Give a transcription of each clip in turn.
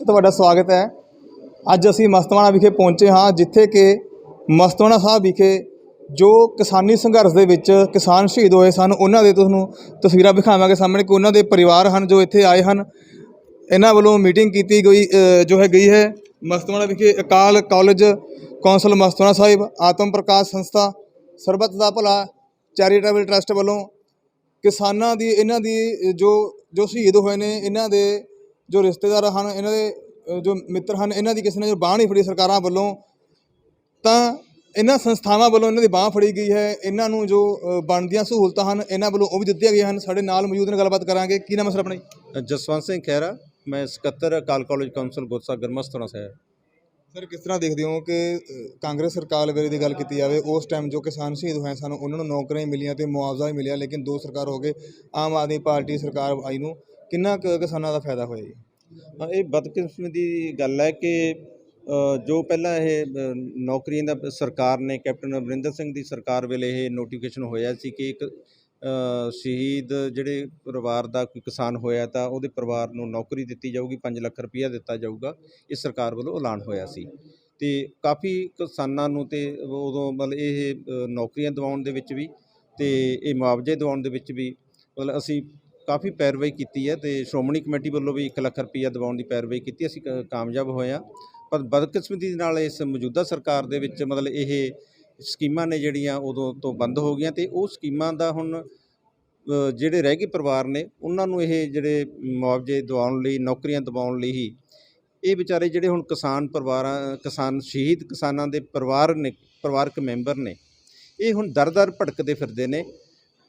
ਤੁਹਾਡਾ ਸਵਾਗਤ ਹੈ। ਅੱਜ ਅਸੀਂ ਮਸਤਵਾਣਾ ਵਿਖੇ ਪਹੁੰਚੇ ਹਾਂ, ਜਿੱਥੇ ਕਿ ਮਸਤਵਾਣਾ ਸਾਹਿਬ ਵਿਖੇ ਜੋ ਕਿਸਾਨੀ ਸੰਘਰਸ਼ ਦੇ ਵਿੱਚ ਕਿਸਾਨ ਸ਼ਹੀਦ ਹੋਏ ਸਨ, ਉਹਨਾਂ ਦੇ ਤੁਹਾਨੂੰ ਤਸਵੀਰਾਂ ਵਿਖਾਵਾਂਗੇ ਸਾਹਮਣੇ ਕਿ ਉਹਨਾਂ ਦੇ ਪਰਿਵਾਰ ਹਨ ਜੋ ਇੱਥੇ ਆਏ ਹਨ। ਇਹਨਾਂ ਵੱਲੋਂ ਮੀਟਿੰਗ ਕੀਤੀ ਗਈ ਜੋ ਹੈ ਗਈ ਹੈ ਮਸਤਵਾਣਾ ਵਿਖੇ ਅਕਾਲ ਕਾਲਜ ਕੌਂਸਲ ਮਸਤਵਾਣਾ ਸਾਹਿਬ, ਆਤਮ ਪ੍ਰਕਾਸ਼ ਸੰਸਥਾ, ਸਰਬੱਤ ਦਾ ਭਲਾ, ਚੈਰੀਟੇਬਲ ਟਰਸਟ ਵੱਲੋਂ ਕਿਸਾਨਾਂ ਦੀ, ਇਹਨਾਂ ਦੀ ਜੋ ਜੋ ਸ਼ਹੀਦ ਹੋਏ ਨੇ, ਇਹਨਾਂ ਦੇ ਜੋ ਰਿਸ਼ਤੇਦਾਰ ਹਨ ਇਹਨਾਂ ਦੇ ਜੋ ਮਿੱਤਰ ਹਨ ਇਹਨਾਂ ਦੀ ਕਿਸੇ ਨੇ ਜੋ ਬਾਂਹ ਨਹੀਂ ਫੜੀ ਸਰਕਾਰਾਂ ਵੱਲੋਂ ਤਾਂ ਇਹਨਾਂ ਸੰਸਥਾਵਾਂ ਵੱਲੋਂ ਇਹਨਾਂ ਦੀ ਬਾਂਹ ਫੜੀ ਗਈ ਹੈ। ਇਹਨਾਂ ਨੂੰ ਜੋ ਬਣਦੀਆਂ ਸਹੂਲਤਾਂ ਹਨ ਇਹਨਾਂ ਵੱਲੋਂ ਉਹ ਵੀ ਦਿੱਤੀਆਂ ਗਈਆਂ ਹਨ। ਸਾਡੇ ਨਾਲ ਮੌਜੂਦ ਨੇ ਗੱਲਬਾਤ ਕਰਾਂਗੇ। ਕੀ ਨਾਮ ਹੈ ਸਰ ਆਪਣਾ ਜਸਵੰਤ ਸਿੰਘ ਖਹਿਰਾ ਮੈਂ ਸਕੱਤਰ Akal college council Gursagar Mastuana Sahib sir ਕਿਸ ਤਰ੍ਹਾਂ ਦੇਖਦੇ ਹੋ ਕਿ ਕਾਂਗਰਸ ਸਰਕਾਰ ਵੇਲੇ ਦੀ ਗੱਲ ਕੀਤੀ ਜਾਵੇ ਉਸ ਟਾਈਮ ਜੋ ਕਿਸਾਨ ਸ਼ਹੀਦ ਹੋਏ ਸਨ ਉਹਨਾਂ ਨੂੰ ਨੌਕਰੀਆਂ ਮਿਲੀਆਂ ਤੇ ਮੁਆਵਜ਼ਾ ਵੀ ਮਿਲਿਆ ਲੇਕਿਨ ਦੋ ਸਰਕਾਰ ਹੋ ਗਏ ਆਮ ਆਦਮੀ ਪਾਰਟੀ ਸਰਕਾਰ ਆਈ ਨੂੰ। ਕਿੰਨਾ ਕੁ ਕਿਸਾਨਾਂ ਦਾ ਫਾਇਦਾ ਹੋਇਆ ਜੀ? ਹਾਂ, ਇਹ ਬਦਕਿਸਮਤੀ ਦੀ ਗੱਲ ਹੈ ਕਿ ਅ, ਜੋ ਪਹਿਲਾਂ ਇਹ ਅ, ਨੌਕਰੀਆਂ ਦਾ ਸਰਕਾਰ ਨੇ ਕੈਪਟਨ ਅਮਰਿੰਦਰ ਸਿੰਘ ਦੀ ਸਰਕਾਰ ਵੇਲੇ ਇਹ ਨੋਟੀਫਿਕੇਸ਼ਨ ਹੋਇਆ ਸੀ ਕਿ ਇੱਕ ਅ, ਸ਼ਹੀਦ ਜਿਹੜੇ ਪਰਿਵਾਰ ਦਾ ਕੋਈ ਕਿਸਾਨ ਹੋਇਆ ਤਾਂ ਉਹਦੇ ਪਰਿਵਾਰ ਨੂੰ ਨੌਕਰੀ ਦਿੱਤੀ ਜਾਊਗੀ 5 ਲੱਖ ਰੁਪਈਆ ਦਿੱਤਾ ਜਾਊਗਾ ਇਹ ਸਰਕਾਰ ਵੱਲੋਂ ਐਲਾਨ ਹੋਇਆ ਸੀ। ਤੇ ਕਾਫੀ ਕਿਸਾਨਾਂ ਨੂੰ ਤੇ ਉਦੋਂ ਮਤਲਬ ਇਹ ਅ, ਨੌਕਰੀਆਂ ਦਿਵਾਉਣ ਦੇ ਵਿੱਚ ਵੀ ਤੇ ਇਹ ਮੁਆਵਜ਼ੇ ਦਿਵਾਉਣ ਦੇ ਵਿੱਚ ਵੀ ਮਤਲਬ ਅਸੀਂ ਕਾਫੀ ਪੈਰਵਾਈ ਕੀਤੀ ਹੈ ਤੇ ਸ਼੍ਰੋਮਣੀ ਕਮੇਟੀ ਵੱਲੋਂ ਵੀ 1 ਲੱਖ ਰੁਪਈਆ ਦਿਵਾਉਣ ਦੀ ਪੈਰਵਾਈ ਕੀਤੀ ਅਸੀਂ ਕ- ਕਾਮਯਾਬ ਹੋਏ ਹਾਂ। ਪਰ ਬਦਕਿਸਮਤੀ ਦੇ ਨਾਲ ਇਸ ਮੌਜੂਦਾ ਸਰਕਾਰ ਦੇ ਵਿੱਚ ਮਤਲਬ ਇਹ ਸਕੀਮਾਂ ਨੇ ਜਿਹੜੀਆਂ ਉਦੋਂ ਤੋਂ ਬੰਦ ਹੋ ਗਈਆਂ ਤੇ ਉਹ ਸਕੀਮਾਂ ਦਾ ਹੁਣ ਅ, ਜਿਹੜੇ ਰਹਿ ਗਏ ਪਰਿਵਾਰ ਨੇ ਉਹਨਾਂ ਨੂੰ ਇਹ ਜਿਹੜੇ ਮੁਆਵਜ਼ੇ ਦਿਵਾਉਣ ਲਈ ਨੌਕਰੀਆਂ ਦਿਵਾਉਣ ਲਈ ਹੀ ਇਹ ਵਿਚਾਰੇ ਜਿਹੜੇ ਹੁਣ ਕਿਸਾਨ ਪਰਿਵਾਰਾਂ ਕਿਸਾਨ ਸ਼ਹੀਦ ਕਿਸਾਨਾਂ ਦੇ ਪਰਿਵਾਰ ਨੇ ਪਰਿਵਾਰਕ ਮੈਂਬਰ ਨੇ ਇਹ ਹੁਣ ਦਰ-ਦਰ ਭਟਕਦੇ ਫਿਰਦੇ ਨੇ।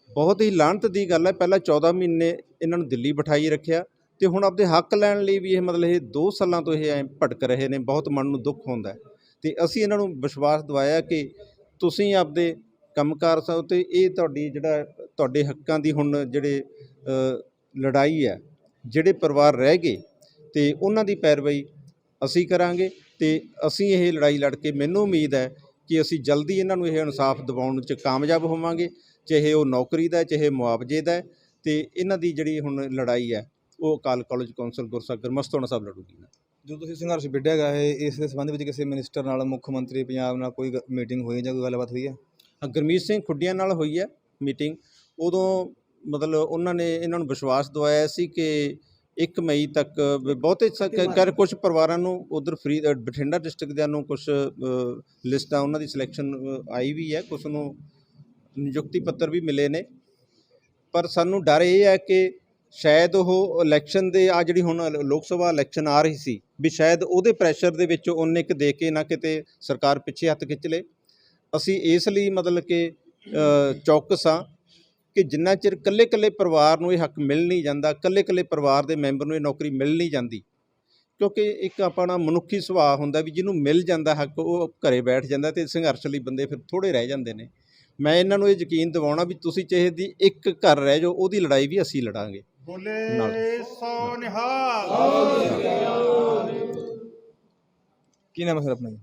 ਬਹੁਤ ਹੀ ਲਾਹਨਤ ਦੀ ਗੱਲ ਹੈ। ਪਹਿਲਾਂ 14 ਮਹੀਨੇ ਇਹਨਾਂ ਨੂੰ ਦਿੱਲੀ ਬਿਠਾਈ ਰੱਖਿਆ ਤੇ ਹੁਣ ਆਪਦੇ ਹੱਕ ਲੈਣ ਲਈ ਵੀ ਇਹ ਮਤਲਬ ਇਹ 2 ਸਾਲਾਂ ਤੋਂ ਇਹ ਐਂ ਭਟਕ ਰਹੇ ਨੇ, ਬਹੁਤ ਮਨ ਨੂੰ ਦੁੱਖ ਹੁੰਦਾ ਹੈ। ਤੇ ਅਸੀਂ ਇਹਨਾਂ ਨੂੰ ਵਿਸ਼ਵਾਸ ਦਿਵਾਇਆ ਕਿ ਤੁਸੀਂ ਆਪਦੇ ਕੰਮਕਾਰ ਸੋ ਤੇ ਇਹ ਤੁਹਾਡੀ ਜਿਹੜਾ ਤੁਹਾਡੇ ਹੱਕਾਂ ਦੀ ਹੁਣ ਜਿਹੜੇ ਲੜਾਈ ਹੈ, ਜਿਹੜੇ ਪਰਿਵਾਰ ਰਹਿ ਗਏ ਤੇ ਉਹਨਾਂ ਦੀ ਪੈਰਵਾਈ ਅਸੀਂ ਕਰਾਂਗੇ ਤੇ ਅਸੀਂ ਇਹ ਲੜਾਈ ਲੜ ਕੇ ਮੈਨੂੰ ਉਮੀਦ ਹੈ ਕਿ ਅਸੀਂ ਜਲਦੀ ਇਹਨਾਂ ਨੂੰ ਇਹ ਇਨਸਾਫ ਦਿਵਾਉਣ 'ਚ ਕਾਮਯਾਬ ਹੋਵਾਂਗੇ ਚਾਹੇ ਉਹ ਨੌਕਰੀ ਦਾ ਚਾਹੇ ਮੁਆਵਜ਼ੇ ਦਾ ਤੇ ਇਹਨਾਂ ਦੀ ਜਿਹੜੀ ਹੁਣ ਲੜਾਈ ਹੈ ਉਹ ਅਕਾਲ ਕਾਲਜ ਕੌਂਸਲ ਗੁਰਸਾਗਰ ਮਸਤੋਣਾ ਸਾਹਿਬ ਲੜੂਗੀ ਜੋ ਤੁਸੀਂ ਸੰਘਰਸ਼ ਵਿੱਢਿਆ ਗਿਆ ਹੈ ਇਸ ਦੇ ਸੰਬੰਧ ਵਿੱਚ ਕਿਸੇ ਮਿਨਿਸਟਰ ਨਾਲ ਮੁੱਖ ਮੰਤਰੀ ਪੰਜਾਬ ਨਾਲ ਕੋਈ ਮੀਟਿੰਗ ਹੋਈ ਜਾਂ ਕੋਈ ਗੱਲਬਾਤ ਹੋਈ ਹੈ? ਗੁਰਮੀਤ ਸਿੰਘ ਖੁੱਡੀਆਂ ਨਾਲ ਹੋਈ ਹੈ ਮੀਟਿੰਗ। ਉਦੋਂ ਮਤਲਬ ਉਹਨਾਂ ਨੇ ਇਹਨਾਂ ਨੂੰ ਵਿਸ਼ਵਾਸ ਦਿਵਾਇਆ ਸੀ ਕਿ 1 ਮਈ ਤੱਕ ਬਹੁਤੇ ਸ- ਕਰ ਕੁਝ ਪਰਿਵਾਰਾਂ ਨੂੰ ਉਧਰ ਫਰੀ ਬਠਿੰਡਾ ਡਿਸਟ੍ਰਿਕਟ ਦਿਆਂ ਨੂੰ ਕੁਝ ਲਿਸਟਾਂ ਉਹਨਾਂ ਦੀ ਸਿਲੈਕਸ਼ਨ ਆਈ ਵੀ ਹੈ ਕੁਝ ਨੂੰ ਨਿਯੁਕਤੀ ਪੱਤਰ ਵੀ ਮਿਲੇ ਨੇ। ਪਰ ਸਾਨੂੰ ਡਰ ਇਹ ਹੈ ਕਿ ਸ਼ਾਇਦ ਉਹ ਇਲੈਕਸ਼ਨ ਦੇ ਆ ਜਿਹੜੀ ਹੁਣ ਲੋਕ ਸਭਾ ਇਲੈਕਸ਼ਨ ਆ ਰਹੀ ਸੀ, ਵੀ ਸ਼ਾਇਦ ਉਹਦੇ ਪ੍ਰੈਸ਼ਰ ਦੇ ਵਿੱਚ ਉਹਨੇ ਕਿ ਦੇ ਕੇ ਨਾ ਕਿਤੇ ਸਰਕਾਰ ਪਿੱਛੇ ਹੱਥ ਖਿੱਚ ਲੇ। ਅਸੀਂ ਇਸ ਲਈ ਮਤਲਬ ਕਿ ਚੌਕਸ ਹਾਂ ਕਿ ਜਿੰਨਾ ਚਿਰ ਕੱਲੇ-ਕੱਲੇ ਪਰਿਵਾਰ ਨੂੰ ਇਹ ਹੱਕ ਮਿਲ ਨਹੀਂ ਜਾਂਦਾ ਕੱਲੇ-ਕੱਲੇ ਪਰਿਵਾਰ ਦੇ ਮੈਂਬਰ ਨੂੰ ਇਹ ਨੌਕਰੀ ਮਿਲ ਨਹੀਂ ਜਾਂਦੀ। ਕਿਉਂਕਿ ਇੱਕ ਆਪਣਾ ਮਨੁੱਖੀ ਸੁਭਾਅ ਹੁੰਦਾ ਵੀ ਜਿਹਨੂੰ ਮਿਲ ਜਾਂਦਾ ਹੱਕ, ਉਹ ਘਰੇ ਬੈਠ ਜਾਂਦਾ ਤੇ ਸੰਘਰਸ਼ ਲਈ ਬੰਦੇ ਫਿਰ ਥੋੜੇ ਰਹਿ ਜਾਂਦੇ ਨੇ। ਮੈਂ ਇਹਨਾਂ ਨੂੰ ਇਹ ਯਕੀਨ ਦਿਵਾਉਣਾ ਵੀ ਤੁਸੀਂ ਚਾਹੇ ਦੀ ਇੱਕ ਘਰ ਰਹਿ ਜਾਓ ਉਹਦੀ ਲੜਾਈ ਵੀ ਅਸੀਂ ਲੜਾਂਗੇ। ਬੋਲੇ ਸੋ ਨਿਹਾਲ ਕੀ ਨਾਮ ਹੈ ਸਰ ਆਪਣਾ ਜੀ?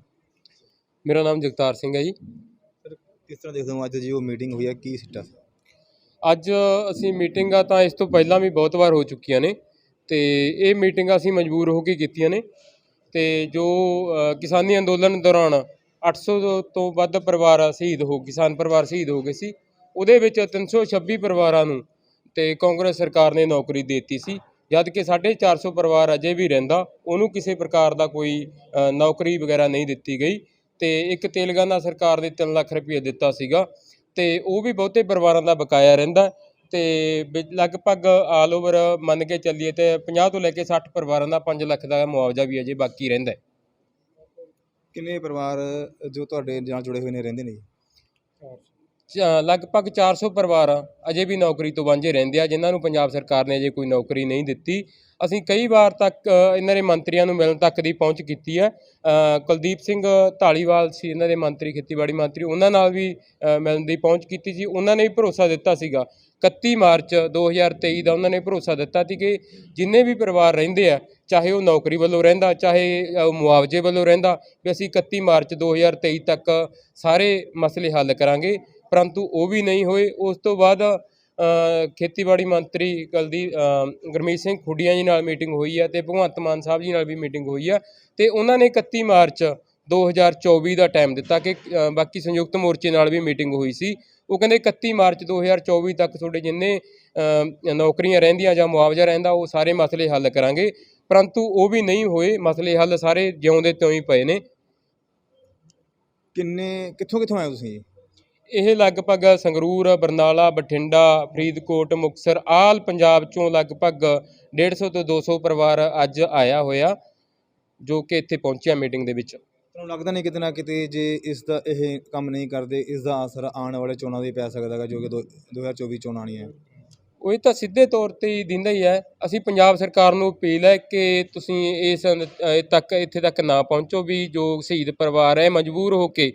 ਮੇਰਾ ਨਾਮ ਜਗਤਾਰ ਸਿੰਘ ਹੈ ਜੀ। ਕਿਸ ਤਰ੍ਹਾਂ ਦੇਖਦੇ ਹੋ ਅੱਜ ਜੀ ਉਹ ਮੀਟਿੰਗ ਹੋਈ ਹੈ? ਕੀ ਸਿੱਟਾ ਅੱਜ ਅਸੀਂ ਮੀਟਿੰਗਾਂ ਤਾਂ ਇਸ ਤੋਂ ਪਹਿਲਾਂ ਵੀ ਬਹੁਤ ਵਾਰ ਹੋ ਚੁੱਕੀਆਂ ਨੇ ਤੇ ਇਹ ਮੀਟਿੰਗਾਂ ਅਸੀਂ ਮਜਬੂਰ ਹੋ ਕੇ ਕੀਤੀਆਂ ਨੇ ਤੇ ਜੋ ਕਿਸਾਨੀ ਅੰਦੋਲਨ ਦੌਰਾਨ 800 ਤੋਂ ਵੱਧ ਪਰਿਵਾਰ ਸ਼ਹੀਦ ਹੋ ਕਿਸਾਨ ਪਰਿਵਾਰ ਸ਼ਹੀਦ ਹੋ ਗਏ ਸੀ। ਉਹਦੇ ਵਿੱਚ 326 ਪਰਿਵਾਰਾਂ ਨੂੰ ਤੇ ਕਾਂਗਰਸ ਸਰਕਾਰ ਨੇ ਨੌਕਰੀ ਦੇ ਦਿੱਤੀ ਸੀ। ਜਦ ਕਿ 450 ਪਰਿਵਾਰ ਅਜੇ ਵੀ ਰਹਿੰਦਾ, ਉਹਨੂੰ ਕਿਸੇ ਪ੍ਰਕਾਰ ਦਾ ਕੋਈ ਨੌਕਰੀ ਵਗੈਰਾ ਨਹੀਂ ਦਿੱਤੀ ਗਈ। ਤੇ ਇੱਕ ਤੇਲੰਗਾਨਾ ਸਰਕਾਰ ਨੇ 3 ਲੱਖ ਰੁਪਏ ਦਿੱਤਾ ਸੀਗਾ। ਤੇ ਉਹ ਵੀ ਬਹੁਤੇ ਪਰਿਵਾਰਾਂ ਦਾ ਬਕਾਇਆ ਰਹਿੰਦਾ ਤੇ ਵੀ ਲਗਭਗ ਆਲ ਓਵਰ ਮੰਨ ਕੇ ਚੱਲੀਏ ਤੇ 50 ਤੋਂ ਲੈ ਕੇ 60 ਪਰਿਵਾਰਾਂ ਦਾ 5 ਲੱਖ ਦਾ ਮੁਆਵਜ਼ਾ ਵੀ ਅਜੇ ਬਾਕੀ ਰਹਿੰਦਾ ਕਿੰਨੇ ਪਰਿਵਾਰ ਜੋ ਤੁਹਾਡੇ ਨਾਲ ਜੁੜੇ ਹੋਏ ਨੇ ਰਹਿੰਦੇ ਨੇ ਜੀ? ਚ- ਲਗਭਗ 400 ਪਰਿਵਾਰ ਅਜੇ ਵੀ ਨੌਕਰੀ ਤੋਂ ਵਾਂਝੇ ਰਹਿੰਦੇ ਆ ਜਿਨ੍ਹਾਂ ਨੂੰ ਪੰਜਾਬ ਸਰਕਾਰ ਨੇ ਅਜੇ ਕੋਈ ਨੌਕਰੀ ਨਹੀਂ ਦਿੱਤੀ। ਅਸੀਂ ਕਈ ਵਾਰ ਤੱਕ ਅ, ਇਹਨਾਂ ਦੇ ਮੰਤਰੀਆਂ ਨੂੰ ਮਿਲਣ ਤੱਕ ਦੀ ਪਹੁੰਚ ਕੀਤੀ ਹੈ। ਅ, ਕੁਲਦੀਪ ਸਿੰਘ ਢਾਲੀਵਾਲ ਸੀ ਇਹਨਾਂ ਦੇ ਮੰਤਰੀ ਖੇਤੀਬਾੜੀ ਮੰਤਰੀ ਉਹਨਾਂ ਨਾਲ ਵੀ ਅ, ਮਿਲਣ ਦੀ ਪਹੁੰਚ ਕੀਤੀ ਸੀ। ਉਹਨਾਂ ਨੇ ਵੀ ਭਰੋਸਾ ਦਿੱਤਾ ਸੀਗਾ। 31 ਮਾਰਚ 2023 ਦਾ ਉਹਨਾਂ ਨੇ ਭਰੋਸਾ ਦਿੱਤਾ ਸੀ ਕਿ ਜਿੰਨੇ ਵੀ ਪਰਿਵਾਰ ਰਹਿੰਦੇ ਆ ਚਾਹੇ ਉਹ ਨੌਕਰੀ ਵੱਲੋਂ ਰਹਿੰਦਾ ਚਾਹੇ ਅ, ਮੁਆਵਜ਼ੇ ਵੱਲੋਂ ਰਹਿੰਦਾ ਵੀ ਅਸੀਂ 31 ਮਾਰਚ 2023 ਤੱਕ ਸਾਰੇ ਮਸਲੇ ਹੱਲ ਕਰਾਂਗੇ। ਪਰੰਤੂ ਉਹ ਵੀ ਨਹੀਂ ਹੋਏ। ਉਸ ਤੋਂ ਬਾਅਦ ਖੇਤੀਬਾੜੀ ਮੰਤਰੀ ਕੁਲਦੀਪ ਅ, ਗੁਰਮੀਤ ਸਿੰਘ ਖੁੱਡੀਆਂ ਜੀ ਨਾਲ ਮੀਟਿੰਗ ਹੋਈ ਹੈ ਤੇ ਭਗਵੰਤ ਮਾਨ ਸਾਹਿਬ ਜੀ ਨਾਲ ਵੀ ਮੀਟਿੰਗ ਹੋਈ ਆ ਤੇ ਉਹਨਾਂ ਨੇ 31 ਮਾਰਚ 2024 ਦਾ ਟਾਈਮ ਦਿੱਤਾ ਕਿ ਬਾਕੀ ਸੰਯੁਕਤ ਮੋਰਚੇ ਨਾਲ ਵੀ ਮੀਟਿੰਗ ਹੋਈ ਸੀ। ਉਹ ਕਹਿੰਦੇ 31 ਮਾਰਚ 2024 ਤੱਕ ਤੁਹਾਡੇ ਜਿੰਨੇ ਨੌਕਰੀਆਂ ਰਹਿੰਦੀਆਂ ਜਾਂ ਮੁਆਵਜ਼ਾ ਰਹਿੰਦਾ ਉਹ ਸਾਰੇ ਮਸਲੇ ਹੱਲ ਕਰਾਂਗੇ। ਪਰੰਤੂ ਉਹ ਵੀ ਨਹੀਂ ਹੋਏ ਮਸਲੇ ਹੱਲ ਸਾਰੇ ਜਿਉਂ ਦੇ ਤਿਉਂ ਹੀ ਪਏ ਨੇ। ਕਿੰਨੇ ਕਿੱਥੋਂ ਕਿੱਥੋਂ ਆਏ ਹੋ ਤੁਸੀਂ ਇਹ ਲਗਭਗ ਸੰਗਰੂਰ ਬਰਨਾਲਾ ਬਠਿੰਡਾ ਫਰੀਦਕੋਟ ਮੁਕਤਸਰ ਆਲ ਪੰਜਾਬ ਚੋਂ ਲਗਭਗ 150 ਤੋਂ 200 ਪਰਿਵਾਰ ਅੱਜ ਆਇਆ ਹੋਇਆ ਜੋ ਕਿ ਇੱਥੇ ਪਹੁੰਚਿਆ ਮੀਟਿੰਗ ਦੇ ਵਿੱਚ। ਤੁਹਾਨੂੰ ਲੱਗਦਾ ਨਹੀਂ ਕਿਤੇ ਨਾ ਕਿਤੇ ਜੇ ਇਸ ਦਾ ਇਹ ਕੰਮ ਨਹੀਂ ਕਰਦੇ ਇਸ ਦਾ ਅਸਰ ਆਉਣ ਵਾਲੇ ਚੋਣਾਂ ਦੇ ਪੈ ਸਕਦਾ ਹੈਗਾ ਜੋ ਕਿ ਦੋ- 2024 ਚੋਣਾਂ ਆਉਣੀਆਂ ਉਹ ਇਹ ਤਾਂ ਸਿੱਧੇ ਤੌਰ ਤੇ ਹੀ ਦਿੰਦਾ ਹੀ ਹੈ। ਅਸੀਂ ਪੰਜਾਬ ਸਰਕਾਰ ਨੂੰ ਅਪੀਲ ਹੈ ਕਿ ਤੁਸੀਂ ਇਸ ਤੱਕ, ਇੱਥੇ ਤੱਕ ਨਾ ਪਹੁੰਚੋ ਵੀ ਜੋ ਸ਼ਹੀਦ ਪਰਿਵਾਰ ਹੈ ਮਜਬੂਰ ਹੋ ਕੇ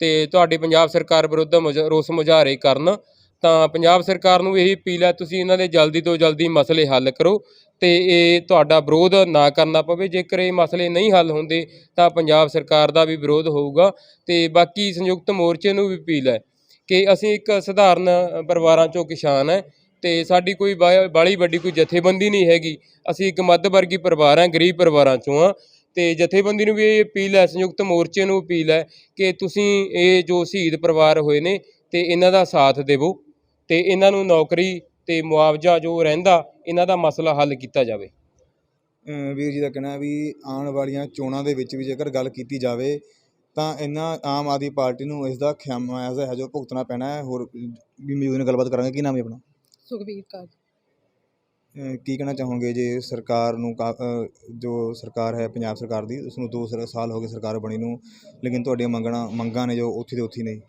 ਤੇ ਤੁਹਾਡੀ ਪੰਜਾਬ ਸਰਕਾਰ ਵਿਰੁੱਧ ਮੁਜ਼- ਰੋਸ ਮੁਜ਼ਾਹਰੇ ਕਰਨ। ਤਾਂ ਪੰਜਾਬ ਸਰਕਾਰ ਨੂੰ ਇਹੀ ਅਪੀਲ ਹੈ, ਤੁਸੀਂ ਇਹਨਾਂ ਦੇ ਜਲਦੀ ਤੋਂ ਜਲਦੀ ਮਸਲੇ ਹੱਲ ਕਰੋ ਤੇ ਇਹ ਤੁਹਾਡਾ ਵਿਰੋਧ ਨਾ ਕਰਨਾ ਪਵੇ। ਜੇਕਰ ਇਹ ਮਸਲੇ ਨਹੀਂ ਹੱਲ ਹੁੰਦੇ, ਤਾਂ ਪੰਜਾਬ ਸਰਕਾਰ ਦਾ ਵੀ ਵਿਰੋਧ ਹੋਊਗਾ ਤੇ ਬਾਕੀ ਸੰਯੁਕਤ ਮੋਰਚੇ ਨੂੰ ਵੀ ਅਪੀਲ ਹੈ ਕਿ ਅਸੀਂ ਇੱਕ ਸਧਾਰਨ ਪਰਿਵਾਰਾਂ ਚੋਂ ਕਿਸਾਨ ਹੈ ਤੇ ਸਾਡੀ ਕੋਈ ਬਾ- ਬਾਹਲੀ ਵੱਡੀ ਕੋਈ ਜਥੇਬੰਦੀ ਨਹੀਂ ਹੈਗੀ। ਅਸੀਂ ਇੱਕ ਮੱਧ ਵਰਗੀ ਪਰਿਵਾਰ ਹਾਂ, ਗਰੀਬ ਪਰਿਵਾਰਾਂ ਚੋਂ ਆ ਤੇ ਜਥੇਬੰਦੀ ਨੂੰ ਵੀ ਇਹ ਅਪੀਲ ਹੈ, ਸੰਯੁਕਤ ਮੋਰਚੇ ਨੂੰ ਅਪੀਲ ਹੈ ਕਿ ਤੁਸੀਂ ਇਹ ਜੋ ਸ਼ਹੀਦ ਪਰਿਵਾਰ ਹੋਏ ਨੇ, ਤੇ ਇਹਨਾਂ ਦਾ ਸਾਥ ਦੇਵੋ ਤੇ ਇਹਨਾਂ ਨੂੰ ਨੌਕਰੀ ਤੇ ਮੁਆਵਜ਼ਾ ਜੋ ਰਹਿੰਦਾ, ਇਹਨਾਂ ਦਾ ਮਸਲਾ ਹੱਲ ਕੀਤਾ ਜਾਵੇ। ਵੀਰ ਜੀ ਦਾ ਕਹਿਣਾ ਵੀ ਆਉਣ ਵਾਲੀਆਂ ਚੋਣਾਂ ਦੇ ਵਿੱਚ ਵੀ ਜੇਕਰ ਗੱਲ ਕੀਤੀ ਜਾਵੇ, ਤਾਂ ਇਹਨਾਂ ਆਮ ਆਦਮੀ ਪਾਰਟੀ ਨੂੰ ਇਸ ਦਾ ਖਿਆਮਾਜ਼ਾ ਹੈ ਜੋ ਭੁਗਤਣਾ ਪੈਣਾ ਹੈ। ਹੋਰ ਵੀ ਮੌਜੂਦ ਨਾਲ ਗੱਲਬਾਤ ਕਰਾਂਗੇ। ਕੀ ਨਾਮ ਹੈ ਆਪਣਾ? ਸੁਖਬੀਰ ਕੌਰ। ਕੀ ਕਹਿਣਾ ਚਾਹੋਗੇ ਜੇ ਸਰਕਾਰ ਨੂੰ ਕਾ- ਅ, ਜੋ ਸਰਕਾਰ ਹੈ ਪੰਜਾਬ ਸਰਕਾਰ ਦੀ ਉਸ ਨੂੰ ਦੋ ਸਰ- ਸਾਲ ਹੋ ਗਏ ਸਰਕਾਰ ਬਣੀ ਨੂੰ ਲੇਕਿਨ ਤੁਹਾਡੀਆਂ ਮੰਗਣਾ ਮੰਗਾਂ ਨੇ ਜੋ ਉੱਥੇ ਦੇ ਉੱਥੇ ਹੀ ਨੇ।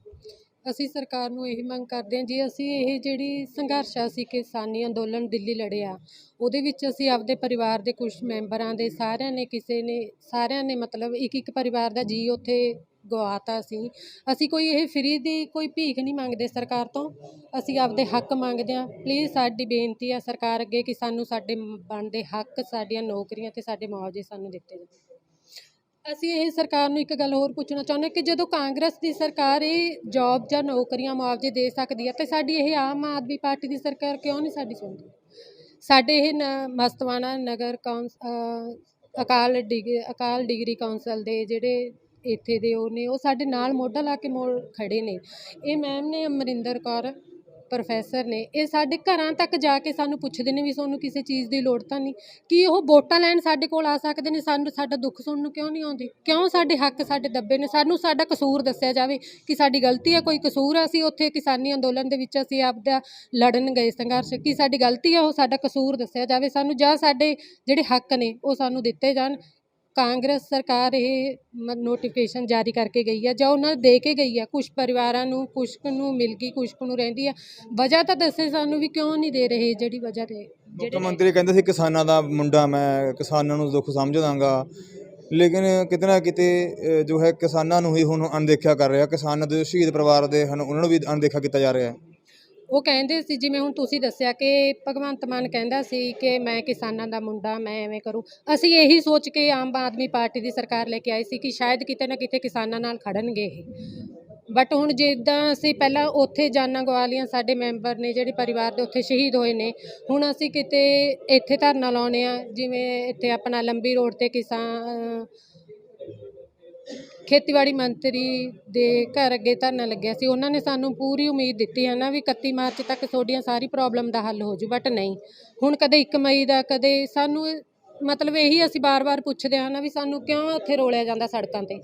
ਅਸੀਂ ਸਰਕਾਰ ਨੂੰ ਇਹ ਮੰਗ ਕਰਦੇ ਹਾਂ ਜੀ ਅਸੀਂ ਇਹ ਜਿਹੜੀ ਸੰਘਰਸ਼ ਆ ਅਸੀਂ ਕਿਸਾਨੀ ਅੰਦੋਲਨ ਦਿੱਲੀ ਲੜਿਆ ਉਹਦੇ ਵਿੱਚ ਅਸੀਂ ਆਪਦੇ ਪਰਿਵਾਰ ਦੇ ਕੁਝ ਮੈਂਬਰਾਂ ਦੇ ਸਾਰਿਆਂ ਨੇ ਕਿਸੇ ਨੇ ਸਾਰਿਆਂ ਨੇ ਮਤਲਬ ਇੱਕ ਇੱਕ ਪਰਿਵਾਰ ਦਾ ਜੀ ਉੱਥੇ ਗਵਾਤਾ ਸੀ। ਅਸੀਂ ਕੋਈ ਇਹ ਫਰੀ ਦੀ ਕੋਈ ਭੀਖ ਨਹੀਂ ਮੰਗਦੇ ਸਰਕਾਰ ਤੋਂ। ਅਸੀਂ ਆਪਦੇ ਹੱਕ ਮੰਗਦੇ ਹਾਂ। ਪਲੀਜ਼ ਸਾਡੀ ਬੇਨਤੀ ਆ ਸਰਕਾਰ ਅੱਗੇ ਕਿ ਸਾਨੂੰ ਸਾਡੇ ਬਣਦੇ ਹੱਕ, ਸਾਡੀਆਂ ਨੌਕਰੀਆਂ ਤੇ ਸਾਡੇ ਮੁਆਵਜ਼ੇ ਸਾਨੂੰ ਦਿੱਤੇ ਜਾਣ। ਅਸੀਂ ਇਹ ਸਰਕਾਰ ਨੂੰ ਇੱਕ ਗੱਲ ਹੋਰ ਪੁੱਛਣਾ ਚਾਹੁੰਦੇ ਕਿ ਜਦੋਂ ਕਾਂਗਰਸ ਦੀ ਸਰਕਾਰ ਇਹ ਜੌਬ ਜਾਂ ਨੌਕਰੀਆਂ ਮੁਆਵਜ਼ੇ ਦੇ ਸਕਦੀ ਹੈ ਤੇ ਸਾਡੀ ਇਹ ਆਮ ਆਦਮੀ ਪਾਰਟੀ ਦੀ ਸਰਕਾਰ ਕਿਉਂ ਨਹੀਂ ਸਾਡੀ ਸੁਣਦੀ? ਸਾਡੇ ਇਹ ਨ- ਨਗਰ ਕੌਂਸ ਅਕਾਲ ਡਿਗ, ਅਕਾਲ ਡਿਗਰੀ ਕੌਂਸਲ ਦੇ ਜਿਹੜੇ ਇੱਥੇ ਦੇ ਉਹ ਨੇ, ਉਹ ਸਾਡੇ ਨਾਲ ਮੋਢਾ ਲਾ ਕੇ ਮੋੜ ਖੜੇ ਨੇ। ਇਹ ਮੈਮ ਨੇ ਅਮਰਿੰਦਰ ਕੌਰ ਪ੍ਰੋਫੈਸਰ ਨੇ। ਇਹ ਸਾਡੇ ਘਰਾਂ ਤੱਕ ਜਾ ਕੇ ਸਾਨੂੰ ਪੁੱਛਦੇ ਨੇ ਵੀ ਤੁਹਾਨੂੰ ਕਿਸੇ ਚੀਜ਼ ਦੀ ਲੋੜ ਤਾਂ ਨਹੀਂ। ਕੀ ਉਹ ਵੋਟਾਂ ਲੈਣ ਸਾਡੇ ਕੋਲ ਆ ਸਕਦੇ ਨੇ? ਸਾਨੂੰ ਸਾਡਾ ਦੁੱਖ ਸੁਣਨ ਨੂੰ ਕਿਉਂ ਨਹੀਂ ਆਉਂਦੇ? ਕਿਉਂ ਸਾਡੇ ਹੱਕ ਸਾਡੇ ਦੱਬੇ ਨੇ? ਸਾਨੂੰ ਸਾਡਾ ਕਸੂਰ ਦੱਸਿਆ ਜਾਵੇ ਕਿ ਸਾਡੀ ਗਲਤੀ ਹੈ ਕੋਈ ਕਸੂਰ ਹੈ ਅਸੀਂ ਉੱਥੇ ਕਿਸਾਨੀ ਅੰਦੋਲਨ ਦੇ ਵਿੱਚ ਅਸੀਂ ਆਪਦਾ ਲੜਨ ਗਏ ਸੰਘਰਸ਼। ਕੀ ਸਾਡੀ ਗਲਤੀ ਹੈ ਉਹ ਸਾਡਾ ਕਸੂਰ ਦੱਸਿਆ ਜਾਵੇ ਸਾਨੂੰ? ਜਾਂ ਸਾਡੇ ਜਿਹੜੇ ਹੱਕ ਨੇ, ਉਹ ਸਾਨੂੰ ਦਿੱਤੇ ਜਾਣ? ਕਾਂਗਰਸ ਸਰਕਾਰ ਇਹ ਨੋਟੀਫਿਕੇਸ਼ਨ ਜਾਰੀ ਕਰਕੇ ਗਈ ਹੈ ਜਾਂ ਉਹਨਾਂ ਦੇ ਕੇ ਗਈ ਹੈ ਕੁਝ ਪਰਿਵਾਰਾਂ ਨੂੰ ਕੁਝ ਕੁ ਨੂੰ ਮਿਲ ਗਈ ਕੁਝ ਕੁ ਨੂੰ ਰਹਿੰਦੀ ਹੈ ਵਜ੍ਹਾ ਤਾਂ ਦੱਸੇ ਸਾਨੂੰ ਵੀ ਕਿਉਂ ਨਹੀਂ ਦੇ ਰਹੇ, ਜਿਹੜੀ ਵਜ੍ਹਾ ਤੇ ਮੁੱਖ ਮੰਤਰੀ ਕਹਿੰਦੇ ਸੀ ਕਿਸਾਨਾਂ ਦਾ ਮੁੰਡਾ ਮੈਂ, ਕਿਸਾਨਾਂ ਨੂੰ ਦੁੱਖ ਸਮਝਦਾਗਾ। ਲੇਕਿਨ ਕਿਤੇ ਨਾ ਕਿਤੇ ਜੋ ਹੈ ਕਿਸਾਨਾਂ ਨੂੰ ਹੀ ਹੁਣ ਅਣਦੇਖਿਆ ਕਰ ਰਿਹਾ, ਕਿਸਾਨਾਂ ਦੇ ਸ਼ਹੀਦ ਪਰਿਵਾਰ ਦੇ ਹਨ, ਉਹਨਾਂ ਨੂੰ ਵੀ ਅਣਦੇਖਾ ਕੀਤਾ ਜਾ ਰਿਹਾ ਹੈ। ਉਹ ਕਹਿੰਦੇ ਸੀ, ਜਿਵੇਂ ਹੁਣ ਤੁਸੀਂ ਦੱਸਿਆ ਕਿ ਭਗਵੰਤ ਮਾਨ ਕਹਿੰਦਾ ਸੀ ਕਿ ਮੈਂ ਕਿਸਾਨਾਂ ਦਾ ਮੁੰਡਾ, ਮੈਂ ਐਵੇਂ ਕਰੂੰ। ਅਸੀਂ ਇਹੀ ਸੋਚ ਕੇ ਆਮ ਆਦਮੀ ਪਾਰਟੀ ਦੀ ਸਰਕਾਰ ਲੈ ਕੇ ਆਏ ਸੀ ਕਿ ਸ਼ਾਇਦ ਕਿਤੇ ਨਾ ਕਿਤੇ ਕਿਸਾਨਾਂ ਨਾਲ ਖੜਨਗੇ ਇਹ। ਬਟ ਹੁਣ ਜਿੱਦਾਂ ਅਸੀਂ ਪਹਿਲਾਂ ਉੱਥੇ ਜਾਨਾਂ ਗਵਾ ਲਈਆਂ ਸਾਡੇ ਮੈਂਬਰ ਨੇ, ਜਿਹੜੇ ਪਰਿਵਾਰ ਦੇ ਉੱਥੇ ਸ਼ਹੀਦ ਹੋਏ ਨੇ, ਹੁਣ ਅਸੀਂ ਕਿਤੇ ਇੱਥੇ ਧਰਨਾ ਲਾਉਨੇ ਆ, ਜਿਵੇਂ ਇੱਥੇ ਆਪਣਾ ਲੰਬੀ ਰੋਡ ਤੇ ਕਿਸਾਨ ਖੇਤੀਬਾੜੀ ਮੰਤਰੀ ਦੇ ਘਰ ਅੱਗੇ ਧਰਨਾ ਲੱਗਿਆ ਸੀ। ਉਹਨਾਂ ਨੇ ਸਾਨੂੰ ਪੂਰੀ ਉਮੀਦ ਦਿੱਤੀ ਹੈ ਨਾ ਵੀ 31 ਮਾਰਚ ਤੱਕ ਤੁਹਾਡੀਆਂ ਸਾਰੀ ਪ੍ਰੋਬਲਮ ਦਾ ਹੱਲ ਹੋ ਜੂ ਬਟ ਨਹੀਂ। ਹੁਣ ਕਦੇ 1 ਮਈ ਦਾ, ਕਦੇ ਸਾਨੂੰ ਮਤਲਬ ਇਹੀ ਅਸੀਂ ਬਾਰ-ਬਾਰ ਪੁੱਛਦੇ ਹਾਂ ਨਾ ਵੀ ਸਾਨੂੰ ਕਿਉਂ ਉੱਥੇ ਰੋਲਿਆ ਜਾਂਦਾ ਸੜਕਾਂ ਤੇ?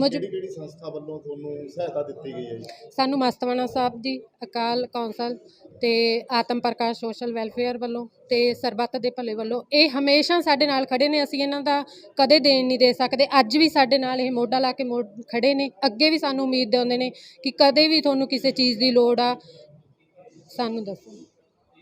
ਮੌਜੂ- ਕਿਹੜੀ ਸੰਸਥਾ ਵੱਲੋਂ ਤੁਹਾਨੂੰ ਸਹਾਇਤਾ ਦਿੱਤੀ ਗਈ ਹੈ ਜੀ? ਸਾਨੂੰ ਮਸਤਵਾਣਾ ਸਾਹਿਬ ਜੀ ਅਕਾਲ ਕੌਂਸਲ ਤੇ ਆਤਮ ਪ੍ਰਕਾਸ਼ ਸੋਸ਼ਲ ਵੈਲਫੇਅਰ ਵੱਲੋਂ ਤੇ ਸਰਬੱਤ ਦੇ ਭਲੇ ਵੱਲੋਂ ਇਹ ਹਮੇਸ਼ਾ ਸਾਡੇ ਨਾਲ ਖੜੇ ਨੇ ਅਸੀਂ ਇਹਨਾਂ ਦਾ ਕਦੇ ਦੇਣ ਨਹੀਂ ਦੇ ਸਕਦੇ। ਅੱਜ ਵੀ ਸਾਡੇ ਨਾਲ ਇਹ ਮੋਢਾ ਲਾ ਕੇ ਖੜੇ ਨੇ। ਅੱਗੇ ਵੀ ਸਾਨੂੰ ਉਮੀਦ ਦਿੰਦੇ ਨੇ ਕਿ ਕਦੇ ਵੀ ਤੁਹਾਨੂੰ ਕਿਸੇ ਚੀਜ਼ ਦੀ ਲੋੜ ਆ। ਸਾਨੂੰ ਦੱਸੋ।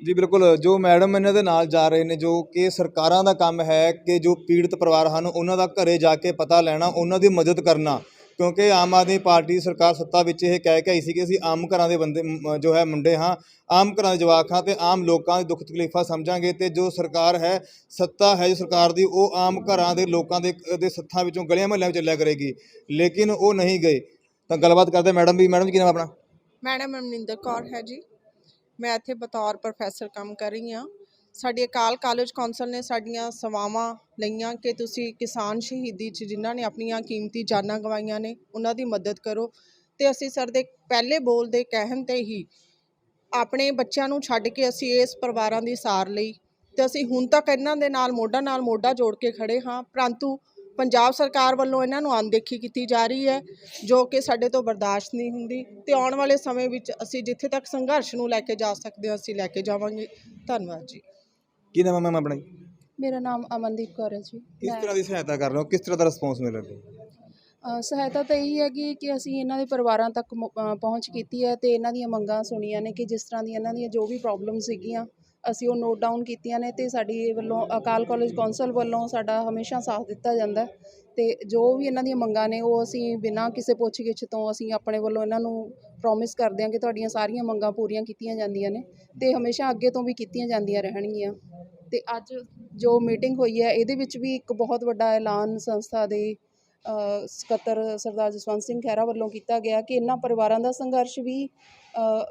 ਜੀ, ਬਿਲਕੁਲ। ਜੋ ਮੈਡਮ ਇਹਨਾਂ ਦੇ ਨਾਲ ਜਾ ਰਹੇ ਨੇ, ਜੋ ਕਿ ਸਰਕਾਰਾਂ ਦਾ ਕੰਮ ਹੈ ਕਿ ਜੋ ਪੀੜਤ ਪਰਿਵਾਰ ਹਨ, ਉਹਨਾਂ ਦਾ ਘਰੇ ਜਾ ਕੇ ਪਤਾ ਲੈਣਾ, ਉਹਨਾਂ ਦੀ ਮਦਦ ਕਰਨਾ। ਕਿਉਂਕਿ ਆਮ ਆਦਮੀ ਪਾਰਟੀ ਸਰਕਾਰ ਸੱਤਾ ਵਿੱਚ ਇਹ ਕਹਿ ਕੇ ਆਈ ਸੀ ਕਿ ਅਸੀਂ ਆਮ ਘਰਾਂ ਦੇ ਬੰਦੇ ਜੋ ਹੈ ਮੁੰਡੇ ਹਾਂ, ਆਮ ਘਰਾਂ ਦੇ ਜਵਾਕ ਹਾਂ ਤੇ ਆਮ ਲੋਕਾਂ ਦੇ ਦੁੱਖ ਤਕਲੀਫਾਂ ਸਮਝਾਂਗੇ ਤੇ ਜੋ ਸਰਕਾਰ ਹੈ, ਸੱਤਾ ਹੈ ਜੋ ਸਰਕਾਰ ਦੀ, ਉਹ ਆਮ ਘਰਾਂ ਦੇ ਲੋਕਾਂ ਦੇ ਦੇ ਸੱਥਾਂ ਵਿੱਚੋਂ ਗਲੀਆਂ ਮਹੱਲਿਆਂ ਵਿੱਚ ਚੱਲਿਆ ਕਰੇਗੀ। ਲੇਕਿਨ ਉਹ ਨਹੀਂ ਗਏ। ਤਾਂ ਗੱਲਬਾਤ ਕਰਦੇ ਮੈਡਮ ਵੀ ਮੈਡਮ ਜੀ, ਕੀ ਨਾਮ ਆਪਣਾ? ਮੈਡਮ ਅਮਨਿੰਦਰ ਕੌਰ ਹੈ ਜੀ। ਮੈਂ ਇੱਥੇ ਬਤੌਰ ਪ੍ਰੋਫੈਸਰ ਕੰਮ ਕਰ ਰਹੀ ਹਾਂ। ਸਾਡੀ ਅਕਾਲ ਕਾਲਜ ਕੌਂਸਲ ਨੇ ਸਾਡੀਆਂ ਸੇਵਾਵਾਂ ਲਈਆਂ ਕਿ ਤੁਸੀਂ ਕਿਸਾਨ ਸ਼ਹੀਦੀ 'ਚ ਜਿਨ੍ਹਾਂ ਨੇ ਆਪਣੀਆਂ ਕੀਮਤੀ ਜਾਨਾਂ ਗਵਾਈਆਂ ਨੇ, ਉਹਨਾਂ ਦੀ ਮਦਦ ਕਰੋ। ਤੇ ਅਸੀਂ ਸਰ ਦੇ ਪਹਿਲੇ ਬੋਲ ਦੇ ਕਹਿਣ ਤੇ ਹੀ ਆਪਣੇ ਬੱਚਿਆਂ ਨੂੰ ਛੱਡ ਕੇ ਅਸੀਂ ਇਸ ਪਰਿਵਾਰਾਂ ਦੀ ਸਾਰ ਲਈ। ਤੇ ਅਸੀਂ ਹੁਣ ਤੱਕ ਇਹਨਾਂ ਦੇ ਨਾਲ ਮੋਢਾ ਨਾਲ ਮੋਢਾ ਜੋੜ ਕੇ ਖੜੇ ਹਾਂ। ਪਰੰਤੂ ਪੰਜਾਬ ਸਰਕਾਰ ਵੱਲੋਂ ਇਹਨਾਂ ਨੂੰ ਅਣਦੇਖੀ ਕੀਤੀ ਜਾ ਰਹੀ ਹੈ ਜੋ ਕਿ ਸਾਡੇ ਤੋਂ ਬਰਦਾਸ਼ਤ ਨਹੀਂ ਹੁੰਦੀ ਤੇ ਆਉਣ ਵਾਲੇ ਸਮੇਂ ਵਿੱਚ ਅਸੀਂ ਜਿੱਥੇ ਤੱਕ ਸੰਘਰਸ਼ ਨੂੰ ਲੈ ਕੇ ਜਾ ਸਕਦੇ ਹਾਂ ਅਸੀਂ ਲੈ ਕੇ ਜਾਵਾਂਗੇ। ਧੰਨਵਾਦ ਜੀ। ਕੀ ਨਾਮ ਹੈ ਮੈਮ ਆਪਣਾ ਜੀ? ਮੇਰਾ ਨਾਮ ਅਮਨਦੀਪ ਕੌਰ ਹੈ ਜੀ। ਕਿਸ ਤਰ੍ਹਾਂ ਦੀ ਸਹਾਇਤਾ ਕਰ ਰਹੇ ਹੋ? ਕਿਸ ਤਰ੍ਹਾਂ ਦਾ ਰਿਸਪੌਂਸ ਮਿਲ ਰਿਹਾ ਹੈ ਸਹਾਇਤਾ ਤਾਂ ਇਹੀ ਹੈਗੀ ਕਿ ਅਸੀਂ ਇਹਨਾਂ ਦੇ ਪਰਿਵਾਰਾਂ ਤੱਕ ਪਹੁੰਚ ਕੀਤੀ ਹੈ ਤੇ ਇਹਨਾਂ ਦੀਆਂ ਮੰਗਾਂ ਸੁਣੀਆਂ ਨੇ ਕਿ ਜਿਸ ਤਰ੍ਹਾਂ ਦੀਆਂ ਇਹਨਾਂ ਦੀਆਂ ਜੋ ਵੀ ਪ੍ਰੋਬਲਮ ਸੀਗੀਆਂ ਅਸੀਂ ਉਹ ਨੋਟ ਡਾਊਨ ਕੀਤੀਆਂ ਨੇ ਅਤੇ ਸਾਡੀ ਵੱਲੋਂ ਅਕਾਲ ਕਾਲਜ ਕੌਂਸਲ ਵੱਲੋਂ ਸਾਡਾ ਹਮੇਸ਼ਾ ਸਾਥ ਦਿੱਤਾ ਜਾਂਦਾ ਅਤੇ ਜੋ ਵੀ ਇਹਨਾਂ ਦੀਆਂ ਮੰਗਾਂ ਨੇ ਉਹ ਅਸੀਂ ਬਿਨਾਂ ਕਿਸੇ ਪੁੱਛ-ਗਿੱਛ ਤੋਂ ਅਸੀਂ ਆਪਣੇ ਵੱਲੋਂ ਇਹਨਾਂ ਨੂੰ ਪ੍ਰੋਮਿਸ ਕਰਦੇ ਹਾਂ ਕਿ ਤੁਹਾਡੀਆਂ ਸਾਰੀਆਂ ਮੰਗਾਂ ਪੂਰੀਆਂ ਕੀਤੀਆਂ ਜਾਂਦੀਆਂ ਨੇ ਅਤੇ ਹਮੇਸ਼ਾ ਅੱਗੇ ਤੋਂ ਵੀ ਕੀਤੀਆਂ ਜਾਂਦੀਆਂ ਰਹਿਣਗੀਆਂ। ਅਤੇ ਅੱਜ ਜੋ ਮੀਟਿੰਗ ਹੋਈ ਹੈ, ਇਹਦੇ ਵਿੱਚ ਵੀ ਇੱਕ ਬਹੁਤ ਵੱਡਾ ਐਲਾਨ ਸੰਸਥਾ ਦੇ ਸਕੱਤਰ ਸਰਦਾਰ ਜਸਵੰਤ ਸਿੰਘ ਖਹਿਰਾ ਵੱਲੋਂ ਕੀਤਾ ਗਿਆ ਕਿ ਇਹਨਾਂ ਪਰਿਵਾਰਾਂ ਦਾ ਸੰਘਰਸ਼ ਵੀ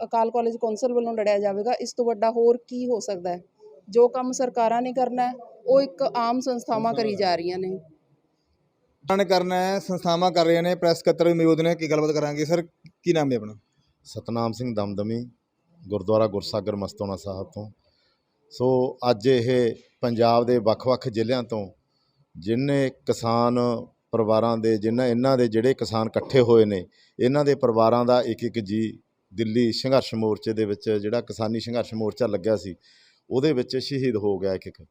ਅਕਾਲ ਕਾਲਜ ਕੌਂਸਲ ਵੱਲੋਂ ਲੜਿਆ ਜਾਵੇਗਾ। ਇਸ ਤੋਂ ਵੱਡਾ ਹੋਰ ਕੀ ਹੋ ਸਕਦਾ ਹੈ? ਜੋ ਕੰਮ ਸਰਕਾਰਾਂ ਨੇ ਕਰਨਾ ਹੈ ਉਹ ਇੱਕ ਆਮ ਸੰਸਥਾਵਾਂ ਕਰੀ ਜਾ ਰਹੀਆਂ ਨੇ। ਨੇ ਕਰਨਾ ਹੈ ਸੰਸਥਾਵਾਂ ਕਰ ਰਹੀਆਂ ਨੇ ਪ੍ਰੈਸ ਸਕੱਤਰ ਵੀ ਮੌਜੂਦ ਨੇ। ਕੀ ਗੱਲਬਾਤ ਕਰਾਂਗੇ? ਸਰ ਕੀ ਨਾਮ ਹੈ ਆਪਣਾ? ਸਤਨਾਮ ਸਿੰਘ ਦਮਦਮੀ ਗੁਰਦੁਆਰਾ ਗੁਰਸਾਗਰ ਮਸਤੋਨਾ ਸਾਹਿਬ ਤੋਂ। ਸੋ ਅੱਜ ਇਹ ਪੰਜਾਬ ਦੇ ਵੱਖ-ਵੱਖ ਜ਼ਿਲ੍ਹਿਆਂ ਤੋਂ ਜਿੰਨੇ ਕਿਸਾਨ ਪਰਿਵਾਰਾਂ ਦੇ ਜਿਨ੍ਹਾਂ ਇਹਨਾਂ ਦੇ ਜਿਹੜੇ ਕਿਸਾਨ ਇਕੱਠੇ ਹੋਏ ਨੇ ਇਹਨਾਂ ਦੇ ਪਰਿਵਾਰਾਂ ਦਾ ਇੱਕ ਇੱਕ ਜੀ ਦਿੱਲੀ ਸੰਘਰਸ਼ ਮੋਰਚੇ ਦੇ ਵਿੱਚ ਜਿਹੜਾ ਕਿਸਾਨੀ ਸੰਘਰਸ਼ ਮੋਰਚਾ ਲੱਗਿਆ ਸੀ, ਉਹਦੇ ਵਿੱਚ ਸ਼ਹੀਦ ਹੋ ਗਿਆ ਇੱਕ ਇੱਕ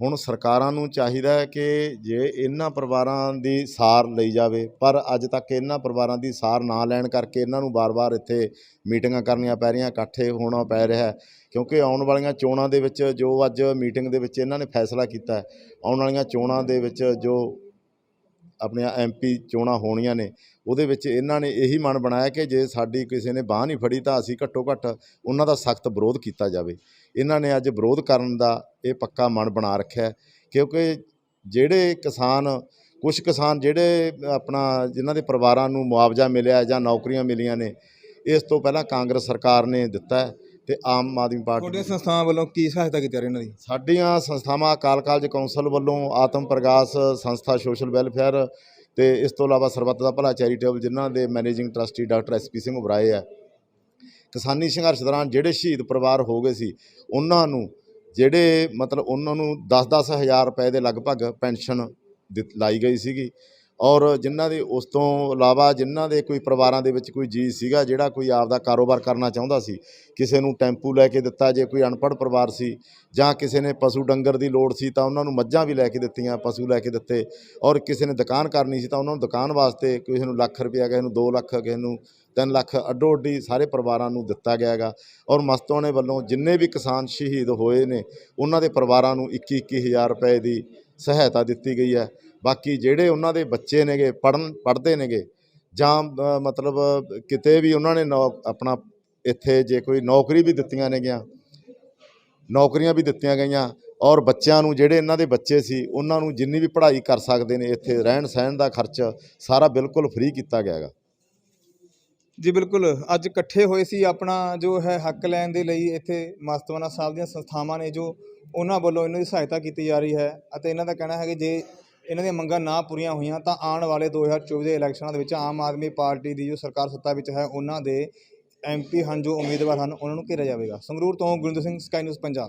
ਹੁਣ ਸਰਕਾਰਾਂ ਨੂੰ ਚਾਹੀਦਾ ਹੈ ਕਿ ਜੇ ਇਹਨਾਂ ਪਰਿਵਾਰਾਂ ਦੀ ਸਾਰ ਲਈ ਜਾਵੇ, ਪਰ ਅੱਜ ਤੱਕ ਇਹਨਾਂ ਪਰਿਵਾਰਾਂ ਦੀ ਸਾਰ ਨਾ ਲੈਣ ਕਰਕੇ ਇਹਨਾਂ ਨੂੰ ਵਾਰ-ਵਾਰ ਇੱਥੇ ਮੀਟਿੰਗਾਂ ਕਰਨੀਆਂ ਪੈ ਰਹੀਆਂ, ਇਕੱਠੇ ਹੋਣਾ ਪੈ ਰਿਹਾ ਹੈ। ਕਿਉਂਕਿ ਆਉਣ ਵਾਲੀਆਂ ਚੋਣਾਂ ਦੇ ਵਿੱਚ ਜੋ ਅੱਜ ਮੀਟਿੰਗ ਦੇ ਵਿੱਚ ਇਹਨਾਂ ਨੇ ਫੈਸਲਾ ਕੀਤਾ ਹੈ, ਆਉਣ ਵਾਲੀਆਂ ਚੋਣਾਂ ਦੇ ਵਿੱਚ ਜੋ ਆਪਣੀਆਂ ਐਮਪੀ ਚੋਣਾਂ ਹੋਣੀਆਂ ਨੇ ਉਹਦੇ ਵਿੱਚ ਇਹਨਾਂ ਨੇ ਇਹੀ ਮਨ ਬਣਾਇਆ ਕਿ ਜੇ ਸਾਡੀ ਕਿਸੇ ਨੇ ਬਾਹ ਨਹੀਂ ਫੜੀ ਤਾਂ ਅਸੀਂ ਘੱਟੋ ਘੱਟ ਉਹਨਾਂ ਦਾ ਸਖਤ ਵਿਰੋਧ ਕੀਤਾ ਜਾਵੇ। ਇਹਨਾਂ ਨੇ ਅੱਜ ਵਿਰੋਧ ਕਰਨ ਦਾ ਇਹ ਪੱਕਾ ਮਨ ਬਣਾ ਰੱਖਿਆ ਕਿਉਂਕਿ ਜਿਹੜੇ ਕਿਸਾਨ ਕੁਝ ਕਿਸਾਨ ਜਿਹੜੇ ਆਪਣਾ ਜਿਨ੍ਹਾਂ ਦੇ ਪਰਿਵਾਰਾਂ ਨੂੰ ਮੁਆਵਜ਼ਾ ਮਿਲਿਆ ਜਾਂ ਨੌਕਰੀਆਂ ਮਿਲੀਆਂ ਨੇ ਇਸ ਤੋਂ ਪਹਿਲਾਂ ਕਾਂਗਰਸ ਸਰਕਾਰ ਨੇ ਦਿੱਤਾ ਤੇ ਆਮ ਆਦਮੀ ਪਾਰਟੀ ਤੁਹਾਡੀਆਂ ਨੇ ਸੰਸਥਾਵਾਂ ਵੱਲੋਂ ਕੀ ਸਹਾਇਤਾ ਕੀਤੀ ਜਾ ਰਹੀ ਇਹਨਾਂ ਦੀ? ਸਾਡੀਆਂ ਸੰਸਥਾਵਾਂ ਅਕਾਲ ਕਾਲਜ ਕੌਂਸਲ ਵੱਲੋਂ ਆਤਮ ਪ੍ਰਗਾਸ ਸੰਸਥਾ ਸੋਸ਼ਲ ਵੈਲਫੇਅਰ ਤੇ ਇਸ ਤੋਂ ਇਲਾਵਾ ਸਰਬੱਤ ਦਾ ਭਲਾ ਚੈਰੀਟੇਬਲ ਜਿਨ੍ਹਾਂ ਦੇ managing trustee doctor SP Singh Oberoi ਆ, ਕਿਸਾਨੀ ਸੰਘਰਸ਼ ਦੌਰਾਨ ਜਿਹੜੇ ਸ਼ਹੀਦ ਪਰਿਵਾਰ ਹੋ ਗਏ ਸੀ, ਉਹਨਾਂ ਨੂੰ ਜਿਹੜੇ ਮਤਲਬ ਉਹਨਾਂ ਨੂੰ 10-10 ਹਜ਼ਾਰ ਰੁਪਏ ਦੇ ਲਗਭਗ ਪੈਨਸ਼ਨ ਦਿੱਤ- ਲਾਈ ਗਈ ਸੀਗੀ। ਔਰ ਜਿਨ੍ਹਾਂ ਦੇ ਉਸ ਤੋਂ ਇਲਾਵਾ ਜਿਨ੍ਹਾਂ ਦੇ ਕੋਈ ਪਰਿਵਾਰਾਂ ਦੇ ਵਿੱਚ ਕੋਈ ਜੀ ਸੀਗਾ, ਜਿਹੜਾ ਕੋਈ ਆਪਦਾ ਕਾਰੋਬਾਰ ਕਰਨਾ ਚਾਹੁੰਦਾ ਸੀ, ਕਿਸੇ ਨੂੰ ਟੈਂਪੂ ਲੈ ਕੇ ਦਿੱਤਾ ਜੇ ਕੋਈ ਅਨਪੜ੍ਹ ਪਰਿਵਾਰ ਸੀ ਜਾਂ ਕਿਸੇ ਨੇ ਪਸ਼ੂ ਡੰਗਰ ਦੀ ਲੋੜ ਸੀ ਤਾਂ ਉਹਨਾਂ ਨੂੰ ਮੱਝਾਂ ਵੀ ਲੈ ਕੇ ਦਿੱਤੀਆਂ, ਪਸ਼ੂ ਲੈ ਕੇ ਦਿੱਤੇ ਔਰ ਕਿਸੇ ਨੇ ਦੁਕਾਨ ਕਰਨੀ ਸੀ ਤਾਂ ਉਹਨਾਂ ਨੂੰ ਦੁਕਾਨ ਵਾਸਤੇ ਕਿਸੇ ਨੂੰ ਲੱਖ ਰੁਪਇਆ, ਕਿਸੇ ਨੂੰ 2 ਲੱਖ, ਕਿਸੇ ਨੂੰ 3 ਲੱਖ ਅੱਡੋ ਅੱਡੀ ਸਾਰੇ ਪਰਿਵਾਰਾਂ ਨੂੰ ਦਿੱਤਾ ਗਿਆ ਹੈਗਾ ਔਰ ਮਸਤੋਣੇ ਵੱਲੋਂ ਜਿੰਨੇ ਵੀ ਕਿਸਾਨ ਸ਼ਹੀਦ ਹੋਏ ਨੇ, ਉਹਨਾਂ ਦੇ ਪਰਿਵਾਰਾਂ ਨੂੰ 21 21000 ਰੁਪਏ ਦੀ ਸਹਾਇਤਾ ਦਿੱਤੀ ਗਈ ਹੈ ਬਾਕੀ ਜਿਹੜੇ ਉਹਨਾਂ ਦੇ ਬੱਚੇ ਨੇਗੇ ਪੜਨ ਪੜ੍ਹਦੇ ਨੇਗੇ, ਜਾਂ ਮਤਲਬ ਕਿਤੇ ਵੀ ਉਹਨਾਂ ਨੇ ਨੌ ਆਪਣਾ ਇੱਥੇ ਜੇ ਕੋਈ ਨੌਕਰੀ ਵੀ ਦਿੱਤੀਆਂ ਨੇਗੀਆਂ, ਨੌਕਰੀਆਂ ਵੀ ਦਿੱਤੀਆਂ ਗਈਆਂ, ਔਰ ਬੱਚਿਆਂ ਨੂੰ ਜਿਹੜੇ ਇਹਨਾਂ ਦੇ ਬੱਚੇ ਸੀ, ਉਹਨਾਂ ਨੂੰ ਜਿੰਨੀ ਵੀ ਪੜ੍ਹਾਈ ਕਰ ਸਕਦੇ ਨੇ, ਇੱਥੇ ਰਹਿਣ ਸਹਿਣ ਦਾ ਖਰਚ ਸਾਰਾ ਬਿਲਕੁਲ ਫ੍ਰੀ ਕੀਤਾ ਗਿਆ ਹੈਗਾ। ਜੀ, ਬਿਲਕੁਲ। ਅੱਜ ਇਕੱਠੇ ਹੋਏ ਸੀ ਆਪਣਾ ਜੋ ਹੈ ਹੱਕ ਲੈਣ ਦੇ ਲਈ ਇੱਥੇ ਮਸਤਵਾਨਾ ਸਾਹਿਬ ਦੀਆਂ ਸੰਸਥਾਵਾਂ ਨੇ, ਜੋ ਉਹਨਾਂ ਵੱਲੋਂ ਇਹਨਾਂ ਦੀ ਸਹਾਇਤਾ ਕੀਤੀ ਜਾ ਰਹੀ ਹੈ, ਅਤੇ ਇਹਨਾਂ ਦਾ ਕਹਿਣਾ ਹੈ ਕਿ ਜੇ ਇਹਨਾਂ ਦੀਆਂ ਮੰਗਾਂ ਨਾ ਪੂਰੀਆਂ ਹੋਈਆਂ ਤਾਂ ਆਉਣ ਵਾਲੇ 2024 ਦੇ ਇਲੈਕਸ਼ਨਾਂ ਦੇ ਵਿੱਚ ਆਮ ਆਦਮੀ ਪਾਰਟੀ ਦੀ ਜੋ ਸਰਕਾਰ ਸੱਤਾ ਵਿੱਚ ਹੈ, ਉਹਨਾਂ ਦੇ ਐਮਪੀ ਹਨ ਜੋ ਉਮੀਦਵਾਰ ਹਨ, ਉਹਨਾਂ ਨੂੰ ਘੇਰਿਆ ਜਾਵੇਗਾ। ਸੰਗਰੂਰ ਤੋਂ ਗੁਰਿੰਦਰ ਸਿੰਘ ਸਕਾਈ ਨਿਊਜ਼ ਪੰਜਾਬ।